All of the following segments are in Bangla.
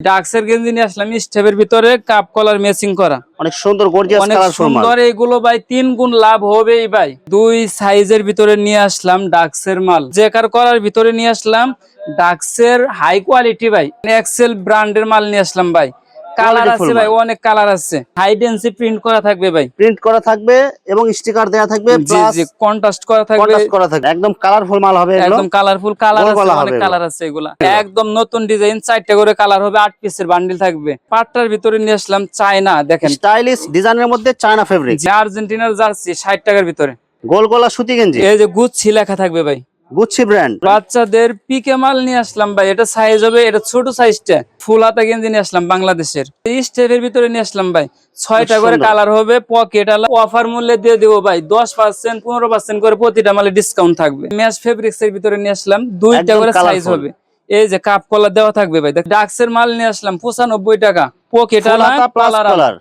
ডাক্সের গেঞ্জি নিয়ে আসলাম স্টেপের ভিতরে কাপ কলার মেসিং করা। অনেক সুন্দর গর্জিয়াস অনেক সুন্দর এগুলো ভাই তিন গুণ লাভ হবেই ভাই। দুই সাইজের ভিতরে নিয়ে আসলাম ডাক্সের মাল। জেকার করার ভিতরে নিয়ে আসলাম ডাক্সের হাই কোয়ালিটি ভাই। এক্সেল ব্র্যান্ডের মাল নিয়ে আসলাম ভাই। কালার আছে ভাই অনেক কালার আছে। হাই ডেন্সি প্রিন্ট করা থাকবে ভাই। প্রিন্ট করা থাকবে এবং স্টিকার দেওয়া থাকবে প্লাস কন্ট্রাস্ট করা থাকবে। কন্ট্রাস্ট করা থাকবে। একদম কালারফুল মাল হবে একদম কালারফুল কালার আছে অনেক কালার আছে এগুলা। একদম নতুন ডিজাইন চারটে করে কালার হবে আট পিসের বান্ডিল থাকবে। পাটটার ভিতরে নিয়ে আসলাম চায়না দেখেন। স্টাইলিশ ডিজাইনের মধ্যে চায়না ফেব্রিক আর্জেন্টিনার জার্সি ষাট টাকার ভিতরে। গোল গলা সুতি গেঞ্জি। এই যে গুচ্ছি লেখা থাকবে ভাই। গুচ্ছি ব্র্যান্ড বাচ্চাদের পিকে মাল নিয়ে আসলাম ভাই। এটা সাইজ হবে এটা ছোট সাইজটা ফুল হাতা গেঞ্জি নিয়ে আসলাম বাংলাদেশের। স্টেপের ভিতরে নিয়ে আসলাম ভাই। ছয়টা করে কালার হবে পকেট আলা। অফার মূল্যে দিয়ে দেবো ভাই। দশ পার্সেন্ট পনেরো পার্সেন্ট করে প্রতিটা মালে ডিসকাউন্ট থাকবে। ম্যাচ ফেব্রিক্স এর ভিতরে নিয়ে আসলাম দুইটা করে সাইজ হবে। এই যে কাপ কলার দেওয়া থাকবে ভাই। ডাক্সের মাল নিয়ে আসলাম পঁচানব্বই টাকা। পকেট আলা কালার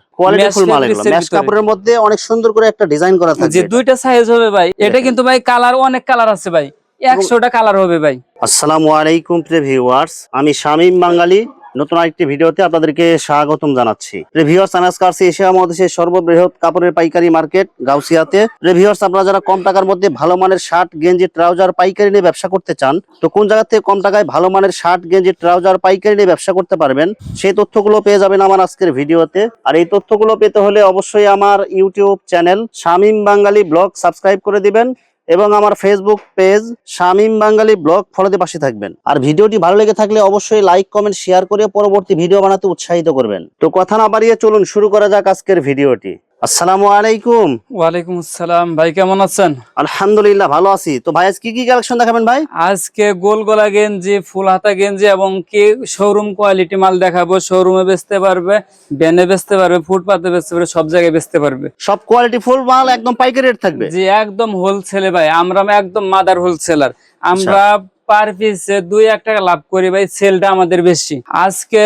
ম্যাশ কাপড়ের মধ্যে অনেক সুন্দর করে একটা ডিজাইন করা যে দুইটা সাইজ হবে ভাই। এটা কিন্তু ভাই কালার অনেক কালার আছে ভাই। একশোটা কালার হবে ভাই। আসসালামু আলাইকুম প্রিয় ভিউয়ার্স আমি শামীম বাঙালি। নতুন আরেকটি ভিডিওতে আপনাদেরকে স্বাগতম জানাচ্ছি। রিভিউয়ার্স আনাস কার্সি এশিয়া মহাদেশের সর্ববৃহৎ কাপড়ের পাইকারি মার্কেট গাউসিয়াতে। রিভিউয়ার্স আপনারা যারা কম টাকার মধ্যে ভালো মানের শার্ট, গেঞ্জি, ট্রাউজার, পাইকারি নিয়ে ব্যবসা করতে চান, তো কোন জায়গা থেকে কম টাকায় ভালো মানের শার্ট, গেঞ্জি, ট্রাউজার, পাইকারি নিয়ে ব্যবসা করতে পারবেন, সেই তথ্যগুলো পেয়ে যাবেন আমার আজকের ভিডিওতে। আর এই তথ্যগুলো পেতে হলে অবশ্যই আমার YouTube channel Shamim Bangali blog subscribe করে দিবেন। এবং আমার Facebook page Shamim Bangali blog ফলোতে পাশে থাকবেন। আর ভিডিওটি ভালো লেগে থাকলে অবশ্যই লাইক কমেন্ট শেয়ার করে পরবর্তী ভিডিও বানাতে উৎসাহিত করবেন। তো কথা না বাড়িয়ে চলুন, শুরু করা যাক আজকের ভিডিওটি। আসসালামু আলাইকুম। ওয়ালাইকুম আসসালাম। ভাই কেমন আছেন? আলহামদুলিল্লাহ ভালো আছি। তো ভাই আজ কি কি কালেকশন দেখাবেন ভাই? আজকে গোল গলা গেঞ্জি ফুল হাতা গেঞ্জি এবং কি শোরুম কোয়ালিটি মাল দেখাবো। শোরুমে বেচতে পারবে ব্যানে বেচতে পারবে ফুটপাতে বেচতে পারবে সব জায়গায় বেচতে পারবে। সব কোয়ালিটি ফুল মাল একদম পাইকারি রেট থাকবে? জি একদম হোলসেলে ভাই। আমরা একদম মাদার হোলসেলার আমরা। পার পিসে দুই এক টাকা লাভ করি ভাই সেলটা আমাদের বেশি। আজকে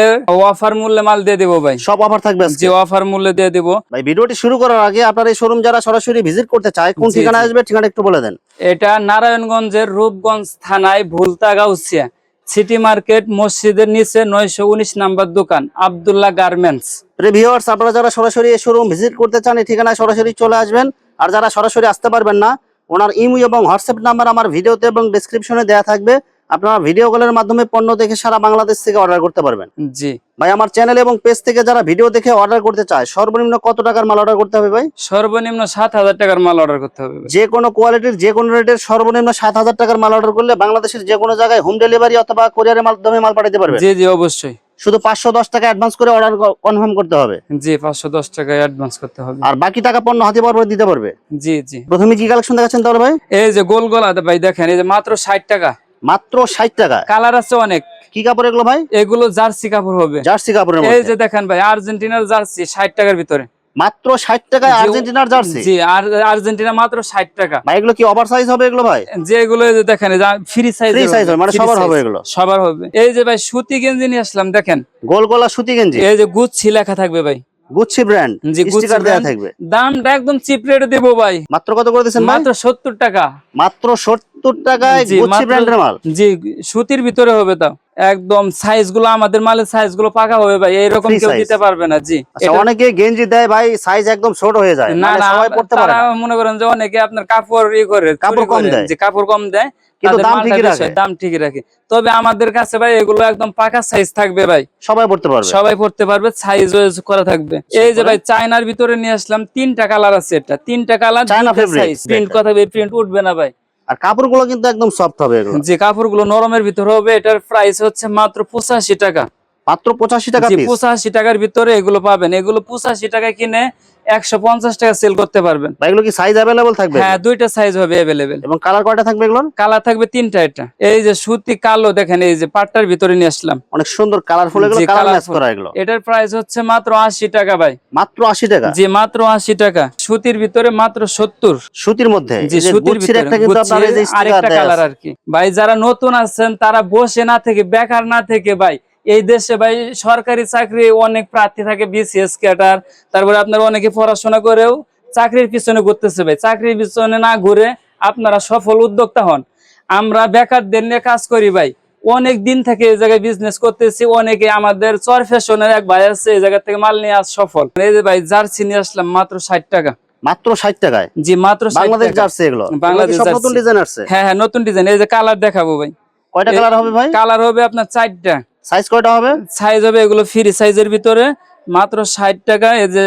অফার মূল্যে মাল দিয়ে দেবো ভাই। সব অফার থাকবে যে অফার মূল্যে দিয়ে দেবো। ভাই ভিডিওটি শুরু করার আগে আপনার এই শোরুম যারা সরাসরি ভিজিট করতে চায় কোন ঠিকানা আসবে ঠিকানা একটু বলে দেন। এটা নারায়ণগঞ্জের রূপগঞ্জ থানায় ভুলতা গাউসিয়া সিটি মার্কেট মসজিদের নিচে নয়শো উনিশ নাম্বার দোকান আবদুল্লাহ গার্মেন্টস ভিউয়ার্স আপনারা যারা সরাসরি এই শোরুম ভিজিট করতে চান এই ঠিকানায় সরাসরি চলে আসবেন। আর যারা সরাসরি আসতে পারবেন না ওনার ইমো এবং হোয়াটসঅ্যাপ নাম্বার আমার ভিডিওতে এবং ডেসক্রিপশনে দেওয়া থাকবে। আপনারা ভিডিও কলের মাধ্যমে পণ্য দেখে সারা বাংলাদেশ থেকে অর্ডার করতে পারবেন। জি। ভাই আমার চ্যানেল এবং পেজ থেকে যারা ভিডিও দেখে অর্ডার করতে চায় সর্বনিম্ন কত টাকার মাল অর্ডার করতে হবে ভাই? সর্বনিম্ন সাত হাজার টাকার মাল অর্ডার করতে হবে যে কোনো কোয়ালিটির যে কোনো রেটের সর্বনিম্ন সাত হাজার টাকার মাল অর্ডার করলে বাংলাদেশের যে কোনো জায়গায় হোম ডেলিভারি অথবা কোরিয়ারের মাধ্যমে মাল পাঠাতে পারবেন। জি জি অবশ্যই। শুধু পাঁচশো দশ টাকা অ্যাডভান্স করে অর্ডার কনফার্ম করতে হবে। জি পাঁচশো দশ টাকা অ্যাডভান্স করতে হবে। আর বাকি টাকা পণ্য হাতে পারবে দিতে পারবে? জি জি। প্রথমে কি কালেকশন দেখাচ্ছেন তাহলে ভাই? এই যে গোল গোলা ভাই দেখেন এই যে মাত্র ষাট টাকা। মাত্র ষাট টাকা। কালার আছে অনেক। কি কাপড় এগুলো ভাই? এগুলো জার্সি কাপড় হবে। জার্সি কাপড়ের এই যে দেখেন ভাই আর্জেন্টিনার জার্সি ষাট টাকার ভিতরে। মাত্র ষাট টাকায় আর্জেন্টিনার জার্সি? জি আর আর্জেন্টিনা মাত্র ষাট টাকা। ভাই এগুলো কি ওভার সাইজ হবে এগুলো ভাই? যে এগুলো যে দেখেন ফ্রি সাইজ size হবে, মানে সবার হবে এগুলো? সবার হবে। এই যে ভাই সুতি গেঞ্জি নিয়ে আসলাম দেখেন। গোল গলা সুতি গেঞ্জি? এই যে গুচ্ছি লেখা থাকবে ভাই। গুচ্ছি ব্র্যান্ড জি স্টিকার brand। থাকবে। দামটা একদম চিপ রেটে দেবো ভাই। মাত্র কত করে দিচ্ছেন মাত্র সত্তর টাকা। মাত্র সত্তর টাকায় জি, গুচ্ছি ব্র্যান্ডের মাল? জি সুতির ভিতরে হবে তাও একদম সাইজগুলো আমাদের মালের সাইজগুলো পাকা হবে ভাই এইরকম Free কেউ দিতে পারবে না জি আচ্ছা অনেকে গেঞ্জি দেয় ভাই সাইজ একদম ছোট হয়ে যায় না মানে না সবাই পড়তে পারে না। মনে করেন যে অনেকে আপনার কাপড় ই করে কাপড় কম দেয়। যে কাপড় কম দেয় কিন্তু দাম ঠিকই রাখে। দাম ঠিকই রাখে। তবে আমাদের কাছে ভাই এগুলো একদম পাকা সাইজ থাকবে ভাই। সবাই পড়তে পারবে। সবাই পড়তে পারবে সাইজ ওয়াইজ করা থাকবে। এই যে ভাই চায়নার ভিতরে নিয়ে আসলাম তিনটা কালার আছে এটা। তিনটা কালার China fabric প্রিন্ট। কথা প্রিন্ট উঠবে না ভাই। আর কাপড়গুলো কিন্তু একদম সফট হবে যে কাপড়গুলো নরমের ভিতরে হবে, এটার প্রাইস হচ্ছে মাত্র পঁচাশি টাকা। মাত্র পঁচাশি টাকা পঁচাশি টাকার ভিতরে এগুলো পাবেন। এগুলো পঁচাশি টাকা কিনে একশো পঞ্চাশ টাকা সেল করতে পারবেন। এগুলো কি সাইজ অ্যাভেলেবল থাকবে? হ্যাঁ দুইটা সাইজ হবে অ্যাভেলেবেল এবং কালার কয়টা থাকবে এগুলোর? কালার থাকবে তিনটা এটা। এই যে সুতি কালো দেখেন এই যে পাটটার ভিতরে নিয়ে আসলাম। অনেক সুন্দর কালারফুল এগুলো কালার ম্যাচ করা এগুলো। এটার প্রাইস হচ্ছে মাত্র আশি টাকা ভাই। মাত্র আশি টাকা? জি মাত্র আশি টাকা। সুতির ভিতরে মাত্র সত্তর। সুতির মধ্যে? জি সুতির ভিতরে। একটা কিন্তু আপনার এই যে আরেকটা কালার আর কি। ভাই যারা নতুন আছেন তারা বসে না থেকে বেকার না থেকে ভাই এই দেশে ভাই সরকারি চাকরি অনেক প্রার্থী থাকে বিসিএস ক্যাটার তারপরে আপনার অনেকে পড়াশোনা করেও চাকরির পিছনে ঘুরতেছে ভাই। চাকরির পিছনে না ঘুরে আপনারা সফল উদ্যোক্তা হন। আমরা বেকারদের নিয়ে কাজ করি ভাই। অনেক দিন থেকে এই জায়গায় বিজনেস করতেছি অনেকে আমাদের চর ফ্যাশনের এক ভাই আছে এই জায়গা থেকে মাল নিয়ে আস সফল। এই যে ভাই জার্সি নিয়ে আসলাম মাত্র ষাট টাকা। মাত্র ষাট টাকায়? জি মাত্র 60 বাংলাদেশ জার্সি এগুলো? বাংলাদেশ এগুলো কি সব নতুন ডিজাইন আসছে? হ্যাঁ হ্যাঁ নতুন ডিজাইন এই যে কালার দেখাবো ভাই। কয়টা কালার হবে ভাই? কালার হবে আপনার চারটা। সাইজ কয়টা হবে? সাইজ হবে এগুলো ফ্রি সাইজের ভিতরে। মাত্র ষাট টাকা এই যে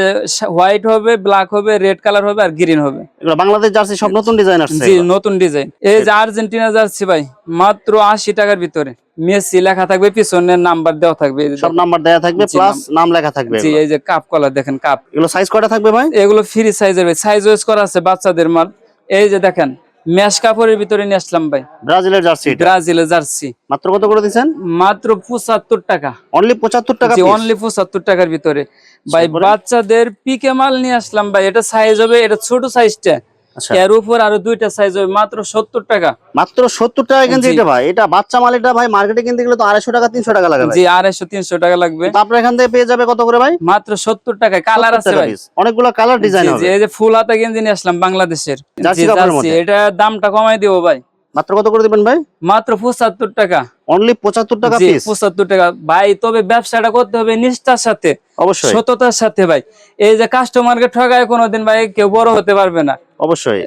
হোয়াইট হবে ব্ল্যাক হবে রেড কালার হবে আর গ্রিন হবে। এগুলো বাংলাদেশ জার্সি সব নতুন ডিজাইন আসছে জি নতুন ডিজাইন এই যে আর্জেন্টিনা জার্সি ভাই মাত্র আশি টাকার ভিতরে। মেসি লেখা থাকবে পিছনের নাম্বার দেওয়া থাকবে। সব নাম্বার দেওয়া থাকবে প্লাস নাম লেখা থাকবে জি এই যে কাপ কলার দেখেন কাপ এগুলো সাইজ কয়টা থাকবে ভাই? এগুলো ফ্রি সাইজের ভাই। সাইজ ওয়েজ করা আছে বাচ্চাদের মাল। এই যে দেখেন ম্যাশ কাপড়ের ভিতরে নিয়ে আসলাম ভাই। ব্রাজিলের জার্সি ব্রাজিলের জার্সি। মাত্র কত করে দিচ্ছেন মাত্র পঁচাত্তর টাকা। অনলি পঁচাত্তর টাকা। অনলি পঁচাত্তর টাকার ভিতরে। ভাই? বাচ্চাদের পিকে মাল নিয়ে আসলাম ভাই। এটা সাইজ হবে এটা ছোট সাইজটা এর উপর আরও দুইটা সাইজ হবে মাত্র সত্তর টাকা। মাত্র সত্তর টাকা কিন্তু এটা ভাই। এটা বাচ্চা মাল এটা ভাই মার্কেটে কিনতে গেলে তো আড়াইশো টাকা তিনশো টাকা লাগবে জি আড়াইশো তিনশো টাকা লাগবে। তারপরে আপনার এখান থেকে পেয়ে যাবে কত করে ভাই? মাত্র সত্তর টাকায় কালার আছে ভাই। অনেকগুলো কালার ডিজাইন এই যে ফুল হাতা গেঞ্জি নিয়ে আসলাম বাংলাদেশের। এটা দামটা কমাই দিব ভাই। মাত্র কত করে দিবেন ভাই? মাত্র পঁচাত্তর টাকা। অনলি পঁচাত্তর টাকা পঁচাত্তর টাকা। ভাই তবে ব্যবসাটা করতে হবে নিষ্ঠার সাথে অবশ্যই। সততার সাথে ভাই। এই যে কাস্টমারকে ঠগায় কোনোদিন ভাই কেউ বড় হতে পারবে না। অবশ্যই।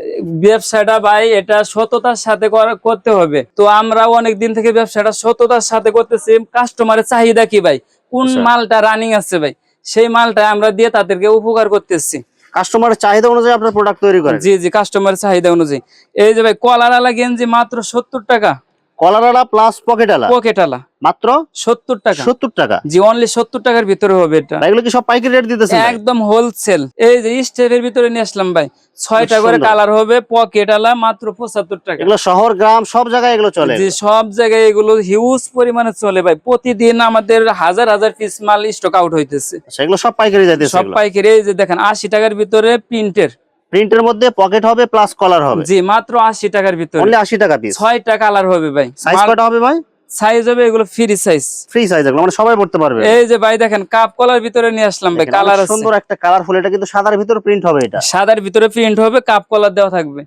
ব্যবসাটা ভাই এটা সততার সাথে করতে হবে। তো আমরা অনেক দিন থেকে ব্যবসাটা সততার সাথে করতেছি। কাস্টমারের চাহিদা কি ভাই? কোন আচ্ছা। মালটা রানিং আছে ভাই? সেই মালটা আমরা দিয়ে তাদেরকে উপকার করতেছি। কাস্টমারের চাহিদা অনুযায়ী আপনার প্রোডাক্ট তৈরি করেন। জি জি কাস্টমারের চাহিদা অনুযায়ী। এই যে ভাই, কলার আলা গেঞ্জি মাত্র সত্তর টাকা। কলারালা প্লাস পকেট আলা পকেট আলা মাত্র সত্তর টাকা। সত্তর টাকা? জি অনলি সত্তর টাকার ভিতরে হবে এটা। এগুলো কি সব পাইকারি রেট দিতেছেন একদম হোলসেল এই যে স্টেপের ভিতরে নিয়ে আসলাম ভাই। ছয়টা খুব করে কালার হবে পকেট আলা মাত্র পঁচাত্তর টাকা। এগুলো শহর গ্রাম সব জায়গায় এগুলো চলে। জি সব জায়গায় এগুলো হিউজ পরিমাণে চলে ভাই। প্রতিদিন আমাদের হাজার হাজার পিস মাল স্টক আউট হইতেছে। আচ্ছা, এগুলো সব পাইকারি যাইতেছে সব পাইকারি এই যে দেখেন আশি টাকার ভিতরে প্রিন্টের প্রিন্টের মধ্যে পকেট হবে প্লাস কলার হবে। জি মাত্র আশি টাকার ভিতরে। অনলি আশি টাকা পিস 6 টাকা কালার হবে ভাই। সাইজ কত হবে ভাই? সাইজ হবে এগুলো ফ্রি সাইজ ফ্রি সাইজ এগুলো মানে সবাই পড়তে পারবে। এই যে ভাই দেখেন কাপ কলার ভিতরে নিয়ে আসলাম ভাই কালার আছে। সুন্দর একটা কালারফুল এটা কিন্তু সাদার ভিতরে প্রিন্ট হবে এটা। সাদার ভিতরে প্রিন্ট হবে কাপ কলার দেওয়া থাকবে।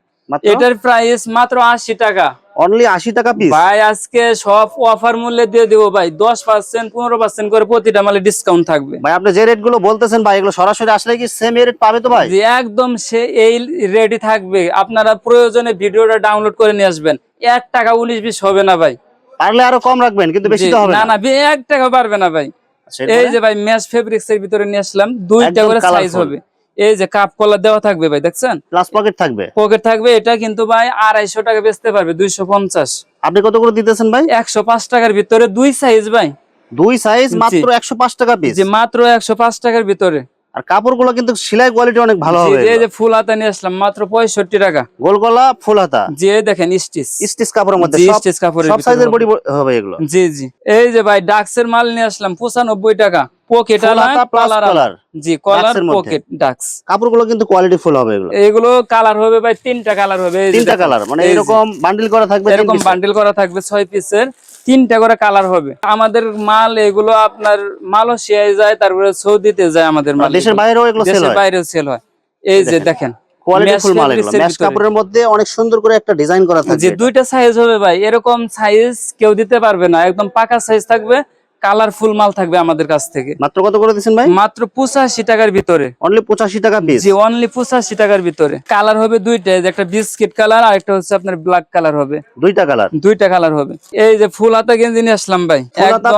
এটার প্রাইস মাত্র আশি টাকা। অনলি আশি টাকা পিস ভাই আজকে সব অফার মূল্যে দিয়ে দেবো ভাই। দশ পার্সেন্ট পনেরো পার্সেন্ট করে প্রতিটা মালে ডিসকাউন্ট থাকবে। ভাই আপনি যে রেটগুলো বলতেছেন ভাই এগুলো সরাসরি আসলে কি সেম রেট পাবে তো ভাই? একদম সে এই রেডি থাকবে। আপনারা প্রয়োজনে ভিডিওটা ডাউনলোড করে নিয়ে আসবেন। এক টাকা উনিশ বিশ হবে না ভাই। পারলে আরও কম রাখবেন কিন্তু বেশি তো হবে না না। এক টাকা পারবে না ভাই। আচ্ছা, এই যে ভাই ম্যাচ ফেব্রিক্স এর ভিতরে নিয়ে আসলাম। দুইটা করে সাইজ হবে। এই যে কাপ কলার দেওয়া থাকবে ভাই দেখছেন? প্লাস পকেট থাকবে? পকেট থাকবে এটা কিন্তু ভাই আড়াইশো টাকা বেচতে পারবে দুইশো পঞ্চাশ। আপনি কত করে দিতেছেন ভাই? একশো পাঁচ টাকার ভিতরে দুই সাইজ ভাই। দুই সাইজ মাত্র একশো পাঁচ টাকা পিস যে মাত্র একশো পাঁচ টাকার ভিতরে। আর কাপড়গুলো কিন্তু সেলাই কোয়ালিটি অনেক ভালো হবে এই যে ফুল হাতা নিয়ে আসলাম মাত্র পঁয়ষট্টি টাকা। গোল গলা ফুল হাতা। জি এই দেখেন স্টিচ স্টিচ কাপড়ের মধ্যে সব স্টিচ কাপড়ের সব সাইজের বডি হবে। এগুলো। জি জি। এই যে ভাই ডাক্সের মাল নিয়ে আসলাম পঁচানব্বই টাকা। পকেট হাতা প্লাস কলার জি কলার পকেট ডাক্স কাপড়গুলো কিন্তু কোয়ালিটি ফুল হবে এগুলো। এগুলো কালার হবে ভাই তিনটা কালার হবে তিনটা কালার মানে এরকম বান্ডিল করা থাকবে এরকম বান্ডিল করা থাকবে ছয় পিসের তিনটা করে কালার হবে। আমাদের মাল এগুলো আপনার মালয়েশিয়ায় যায় তারপরে সৌদিতে যায় আমাদের মাল দেশের বাইরেও এগুলো সেল দেশের হয়। বাইরেও সেল হয়। এই যে দেখেন কোয়ালিটি মাল এগুলো। ম্যাশ কাপড়ের মধ্যে অনেক সুন্দর করে একটা ডিজাইন করা থাকবে। যে দুইটা সাইজ হবে ভাই এরকম সাইজ কেউ দিতে পারবে না একদম পাকা সাইজ থাকবে। কালারফুল মাল থাকবে আমাদের কাছ থেকে। মাত্র কত করে দিচ্ছেন ভাই? মাত্র পঁচাশি টাকার ভিতরে। অনলি পঁচাশি টাকা পিস জি অনলি পঁচাশি টাকার ভিতরে। কালার হবে দুইটা যে একটা বিস্কিট কালার আর একটা হচ্ছে আপনার ব্ল্যাক কালার হবে। দুইটা কালার দুইটা কালার হবে। এই যে ফুল হাতা গেঞ্জি নিয়ে আসলাম ভাই।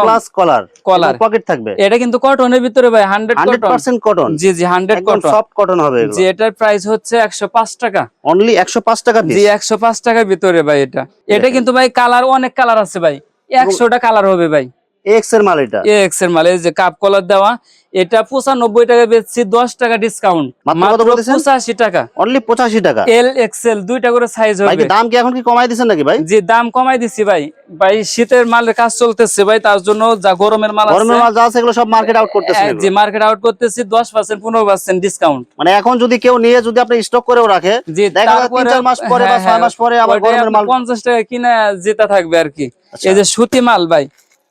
প্লাস কলার কলার। পকেট থাকবে? এটা কিন্তু কটনের ভিতরে ভাই হান্ড্রেড পার্সেন্ট কটন জি জি হান্ড্রেড কটন সফট কটন হবে জি এটার প্রাইস হচ্ছে একশো পাঁচ টাকা। অনলি একশো পাঁচ টাকা জি একশো পাঁচ টাকার ভিতরে ভাই এটা। এটা কিন্তু ভাই কালার অনেক কালার আছে ভাই। একশোটা কালার হবে ভাই। এক্সের মাল এটা? এক্সের মাল এই যে কাপ কলার দেওয়া এটা টাকা বেচছি দশ টাকা ডিসকাউন্ট মাত্র টাকা। অনলি পঁচাশি টাকা? এল দুইটা করে সাইজ হবে। দাম কি এখন কি কমাই নাকি ভাই? দাম কমাই দিছি ভাই। ভাই শীতের মালের কাজ চলতেছে ভাই তার জন্য যা গরমের মাল গরমের মাল যা আছে এগুলো সব মার্কেট আউট করতেছে যে মার্কেট আউট করতেছি দশ পার্সেন্ট পনেরো পার্সেন্ট ডিসকাউন্ট মানে এখন যদি কেউ নিয়ে যদি আপনি স্টক করেও রাখে জি দেখা যায় তিন মাস পরে বা হ্যাঁ, হ্যাঁ, মাস পরে আবার গরমের মাল পঞ্চাশ টাকা কিনা জেতা থাকবে আর কি। আচ্ছা। এই যে সুতি মাল ভাই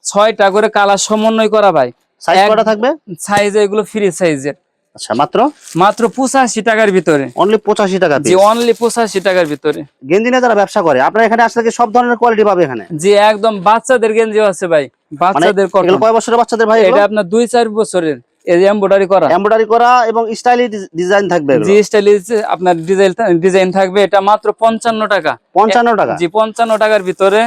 ছয়টা করে কালার সমন্বয় করা ভাই। সাইজ কটা থাকবে? সাইজ এগুলো ফ্রি সাইজের আচ্ছা মাত্র? মাত্র পঁচাশি টাকার ভিতরে। অনলি পঁচাশি টাকা জি অনলি পঁচাশি টাকার ভিতরে। গেঞ্জি নিয়ে যারা ব্যবসা করে আপনার এখানে আসলে কি সব ধরনের কোয়ালিটি পাবে এখানে? জি একদম বাচ্চাদের আছে ভাই। মানে বাচ্চাদের কয় বছরের বাচ্চাদের ভাই এটা আপনার দুই চার বছরের। এই এমব্রয়ডারি করা। এমব্রয়ডারি করা এবং স্টাইলি ডিজাইন থাকবে। জি স্টাইলিশ আপনার ডিজাইন ডিজাইন থাকবে। এটা মাত্র পঞ্চান্ন টাকা। পঞ্চান্ন টাকা? জি পঞ্চান্ন টাকার ভিতরে।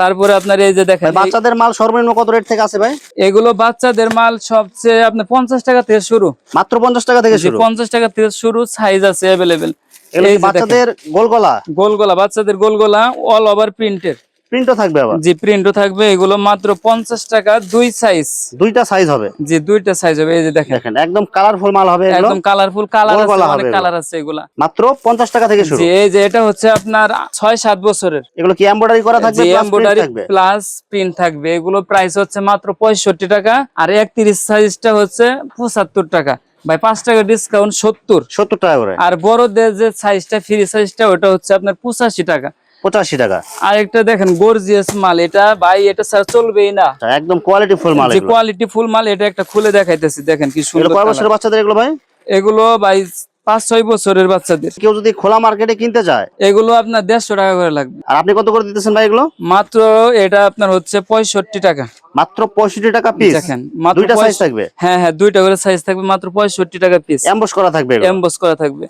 তারপরে আপনার এই যে দেখেন বাচ্চাদের মাল সর্বনিম্ন কত রেট থেকে আছে ভাই? এগুলো বাচ্চাদের মাল সবচেয়ে আপনার পঞ্চাশ টাকা থেকে শুরু। মাত্র পঞ্চাশ টাকা থেকে শুরু? পঞ্চাশ টাকা থেকে শুরু সাইজ আছে অ্যাভেলেবেল এই বাচ্চাদের গোলগলা গোলগলা গোলগোলা বাচ্চাদের গোলগোলা অল ওভার প্রিন্টের প্রিন্টও থাকবে আবার? জি প্রিন্টও থাকবে। এগুলো মাত্র পঞ্চাশ টাকা দুই সাইজ দুইটা সাইজ হবে? জি দুইটা সাইজ হবে। এই যে দেখেন। দেখেন একদম কালারফুল মাল হবে এগুলো। একদম কালারফুল কালার আছে অনেক কালার আছে এগুলা। মাত্র পঞ্চাশ টাকা থেকে শুরু। জি এই যে এটা হচ্ছে আপনার ছয় সাত বছরের। এগুলো কি এমব্রয়ডারি করা থাকবে print এমব্রয়ডারি প্লাস প্রিন্ট থাকবে। এগুলো প্রাইস হচ্ছে মাত্র পঁয়ষট্টি টাকা আর একত্রিশ সাইজটা হচ্ছে পঁচাত্তর টাকা। ভাই পাঁচ টাকা ডিসকাউন্ট সত্তর। সত্তর টাকা করে। আর বড়দের যে সাইজটা ফ্রি সাইজটা ওটা হচ্ছে আপনার পঁচাশি টাকা। পঁচাশি টাকা। আর একটা দেখেন গর্জিয়াস মাল এটা ভাই এটা স্যার চলবেই না। একদম কোয়ালিটি ফুল মাল কোয়ালিটি ফুল মাল এটা একটা খুলে দেখাইতেছি দেখেন কি সুন্দর কয় বছরের বাচ্চাদের এগুলো ভাই? এগুলো ভাই পাঁচ ছয় বছরের বাচ্চাদের। কেউ যদি খোলা মার্কেটে কিনতে চায়? এগুলো আপনার দেড়শো টাকা করে লাগবে। আর আপনি কত করে দিতেছেন ভাই এগুলো? মাত্র এটা আপনার হচ্ছে পঁয়ষট্টি টাকা। মাত্র পঁয়ষট্টি টাকা পিস দেখেন দুইটা সাইজ থাকবে? হ্যাঁ হ্যাঁ দুইটা করে সাইজ থাকবে মাত্র পঁয়ষট্টি টাকা পিস এমবস করা থাকবে। এমবস করা থাকবে।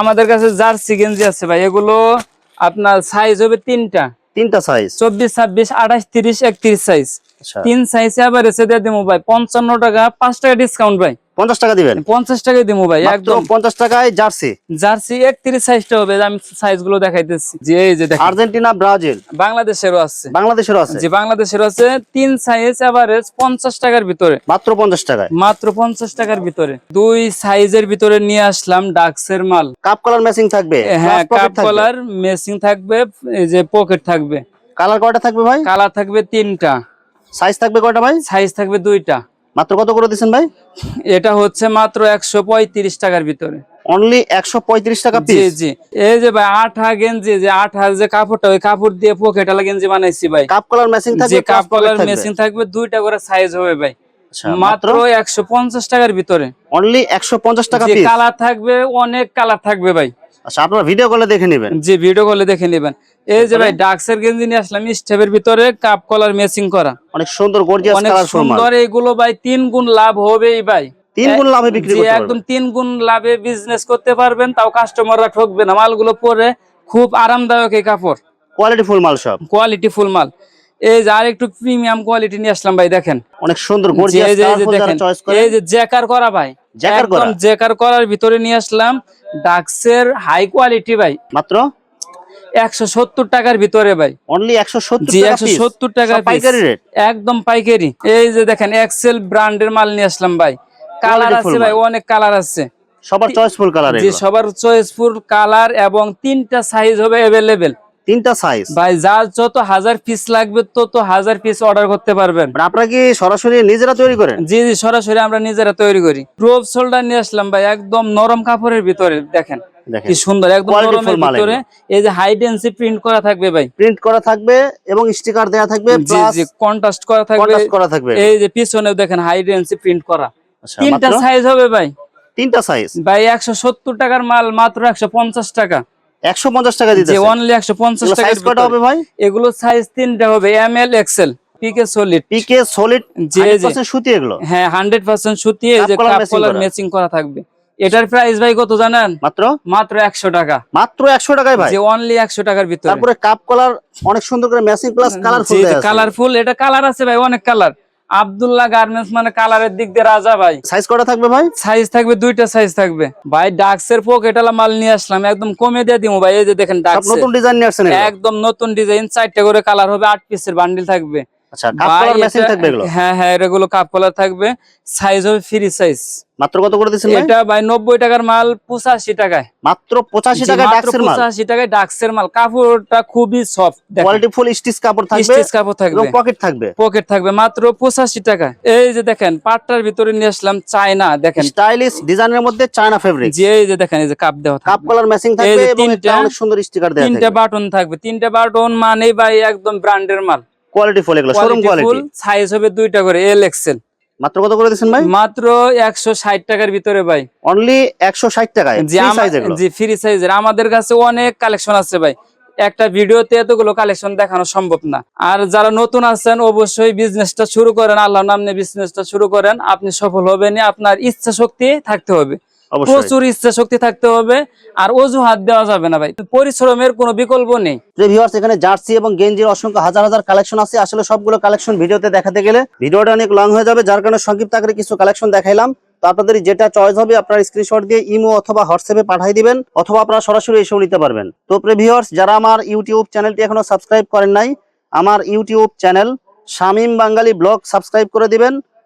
আমাদের কাছে জার্সি গেঞ্জি আছে ভাই এগুলো আপনার সাইজ হবে তিনটা। তিনটা সাইজ চব্বিশ ছাব্বিশ আঠাশ তিরিশ একত্রিশ সাইজ আচ্ছা। তিন সাইজ আবার এসে দিয়ে দেবো ভাই পঞ্চান্ন টাকা পাঁচ টাকা ডিসকাউন্ট ভাই। পঞ্চাশ টাকা দিবেন। পঞ্চাশ টাকায় দেবো ভাই একদম একদম। পঞ্চাশ টাকায় জার্সি। জার্সি একত্রিশ সাইজটা হবে আমি সাইজগুলো দেখাইতেছি। যে এই যে দেখেন। Argentina Brazil. বাংলাদেশেরও আছে। বাংলাদেশেরও আছে। যে বাংলাদেশেরও আছে। তিন সাইজ এভারেজ পঞ্চাশ টাকার ভিতরে। মাত্র পঞ্চাশ টাকায়। মাত্র পঞ্চাশ টাকার ভিতরে। দুই সাইজের ভিতরে নিয়ে আসলাম ডাক্সের মাল। কাপ কালার ম্যাচিং থাকবে? হ্যাঁ কাপ কলার মেসিং থাকবে এই যে পকেট থাকবে। কালার কয়টা থাকবে ভাই? কালার থাকবে তিনটা। সাইজ থাকবে কয়টা ভাই? সাইজ থাকবে দুইটা। মাত্র কত করে দিচ্ছেন ভাই? এটা হচ্ছে মাত্র একশো পঁয়ত্রিশ টাকার ভিতরে। অনলি একশো পঁয়ত্রিশ টাকা পিস জি। এই যে ভাই আঠা গেঞ্জি যে আঠার যে কাপড়টা ওই কাপড় দিয়ে পকেট আলা গেঞ্জি বানাইছি ভাই। কাপ কলার ম্যাচিং থাকবে কাপ কলার দুইটা করে সাইজ হবে ভাই। আচ্ছা, মাত্র একশো পঞ্চাশ টাকার ভিতরে। অনলি একশো পঞ্চাশ টাকা কালার থাকবে অনেক কালার থাকবে ভাই। আচ্ছা আপনারা ভিডিও কলে দেখে নেবেন। যে ভিডিও কলে দেখে নেবেন। এই যে ভাই ডাক্সের গেঞ্জি নিয়ে আসলাম স্টেপের ভিতরে কাপ কলার মেসিং করা। অনেক সুন্দর গর্জিয়াস অনেক সুন্দর ভাই তিন গুণ লাভ হবেই ভাই। তিন গুণ লাভে বিক্রি করতে একদম তিন গুণ লাভে বিজনেস করতে পারবেন তাও কাস্টমাররা ঠকবে না। মালগুলো পরে খুব আরামদায়ক এই কাপড়। কোয়ালিটি ফুল মাল সব। কোয়ালিটি ফুল মাল। এই যে আর একটু প্রিমিয়াম কোয়ালিটি নিয়ে আসলাম ভাই দেখেন। অনেক সুন্দর গর্জিয়াস দেখেন। এই যে জ্যাকার করা ভাই। জ্যাকার করা? জ্যাকার করার ভিতরে নিয়ে আসলাম ডাক্সের হাই কোয়ালিটি ভাই। মাত্র? একশো সত্তর টাকার ভিতরে ভাই। অনলি একশো সত্তর জি টাকা পাইকারি রেট একদম পাইকারি। এই যে দেখেন এক্সেল ব্র্যান্ডের মাল নিয়ে আসলাম ভাই। কালার আছে ভাই অনেক কালার আছে। সবার চয়েসফুল কালার যে সবার চয়েসফুল কালার এবং তিনটা সাইজ হবে অ্যাভেলেবেল তিনটা সাইজ ভাই যার যত হাজার পিস লাগবে তত হাজার পিস অর্ডার করতে পারবেন। মানে আপনারা কি সরাসরি নিজেরা তৈরি করেন? জি জি সরাসরি আমরা নিজেরা তৈরি করি। প্রোভ শোল্ডার নিয়ে আসলাম ভাই একদম নরম কাপড়ের ভিতরে দেখেন। কি সুন্দর একদম নরমের ভিতরে। এই যে হাই ডেন্সি প্রিন্ট করা থাকবে ভাই। প্রিন্ট করা থাকবে এবং স্টিকার দেয়া থাকবে প্লাস কন্ট্রাস্ট করা থাকবে। কন্ট্রাস্ট করা থাকবে। এই যে পিছনেও দেখেন হাই ডেন্সি প্রিন্ট করা। আচ্ছা, তিনটা সাইজ হবে ভাই। তিনটা সাইজ ভাই একশো সত্তর টাকার মাল মাত্র একশো পঞ্চাশ টাকা। একশো পঞ্চাশ টাকা অনলি টাকা সাইজ হবে ভাই? এগুলো সাইজ তিনটা হবে M L XL PK solid PK solid জি, জি। সুতি এগুলো? হ্যাঁ হান্ড্রেড পার্সেন্ট সুতি এই যে কাপ কলার ম্যাচিং করা থাকবে। এটার প্রাইস ভাই কত জানেন? মাত্র? মাত্র একশো টাকা। মাত্র একশো টাকায় ভাই। অনলি একশো টাকার ভিতরে। তারপরে কাপ কলার অনেক সুন্দর করে ম্যাচিং প্লাস কালারফুল কালারফুল এটা কালার আছে ভাই অনেক কালার আব্দুল্লাহ গার্মেন্টস মানে কালারের দিক দিয়ে রাজা ভাই। সাইজ কটা থাকবে ভাই? সাইজ থাকবে দুইটা সাইজ থাকবে। ভাই ডাক্সের পকেটালা মাল নিয়ে আসলাম একদম কমে দিয়ে দিমু ভাই এই যে দেখেন ডাক্স নতুন ডিজাইন নিয়ে আসছেন? একদম নতুন ডিজাইন চারটা করে কালার হবে আট পিসের বান্ডিল থাকবে। আচ্ছা কাপ কলার ম্যাচিং থাকবে এগুলো? হ্যাঁ হ্যাঁ এগুলো কাপ কলার থাকবে। সাইজ হবে ফ্রি সাইজ মাত্র কত করে দিচ্ছেন এটা ভাই নব্বই টাকার মাল পঁচাশি টাকায়। মাত্র পঁচাশি জি, টাকা ডাক্সের মাল? পঁচাশি টাকায় ডাক্সের মাল। কাপড়টা খুবই সফট কোয়ালিটি ফুল স্টিচ কাপড় থাকবে স্টিচ কাপড় এবং পকেট থাকবে। পকেট থাকবে মাত্র পঁচাশি টাকা এই যে দেখেন পাটটার ভিতরে নিয়ে আসলাম চায়না দেখেন। স্টাইলিশ ডিজাইনের মধ্যে চায়না ফেব্রিক যে এই যে দেখেন এই যে কাপ দেওয়া কাপ থাকবে। কলার ম্যাচিং থাকবে এবং একটা তিনটা- অনেক সুন্দর স্টিকার তিনটা বাটন থাকবে। তিনটা বাটন মানেই ভাই একদম ব্র্যান্ডের মাল। কোয়ালিটি ফুল এগুলো শোরুম কোয়ালিটি সাইজ হবে দুইটা করে এল এক্সেল মাত্র কত করে দিচ্ছেন ভাই? মাত্র একশো ষাট টাকার ভিতরে ভাই। অনলি একশো ষাট টাকায়? জি ফ্রি সাইজের আমাদের কাছে অনেক কালেকশন আছে ভাই। একটা ভিডিওতে এতগুলো কালেকশন দেখানো সম্ভব না। আর যারা নতুন আছেন অবশ্যই বিজনেসটা শুরু করেন। আল্লাহর নামে বিজনেসটা শুরু করেন। আপনি সফল হবেন আপনার ইচ্ছা শক্তি থাকতে হবে। প্রচুর ইচ্ছা শক্তি থাকতে হবে আর অজুহাত দেওয়া যাবে না ভাই। পরিশ্রমের কোনো বিকল্প নেই। যে ভিউয়ার্স এখানে জার্সি এবং গেঞ্জির অসংখ্য হাজার হাজার কালেকশন আছে। আসলে সবগুলো কালেকশন ভিডিওতে দেখাতে গেলে ভিডিওটা অনেক লং হয়ে যাবে যার কারণে সংক্ষিপ্ত আকারে কিছু কালেকশন দেখাইলাম। তো আপনাদের যেটা চয়েস হবে আপনার স্ক্রিনশট দিয়ে ইমো অথবা হোয়াটসঅ্যাপে পাঠিয়ে দিবেন অথবা আপনারা সরাসরি এসেও নিতে পারবেন। তো প্রিভিউয়ার্স যারা আমার ইউটিউব চ্যানেলটি এখনও সাবস্ক্রাইব করেন নাই আমার YouTube channel Shamim Bangali blog subscribe করে দিবেন।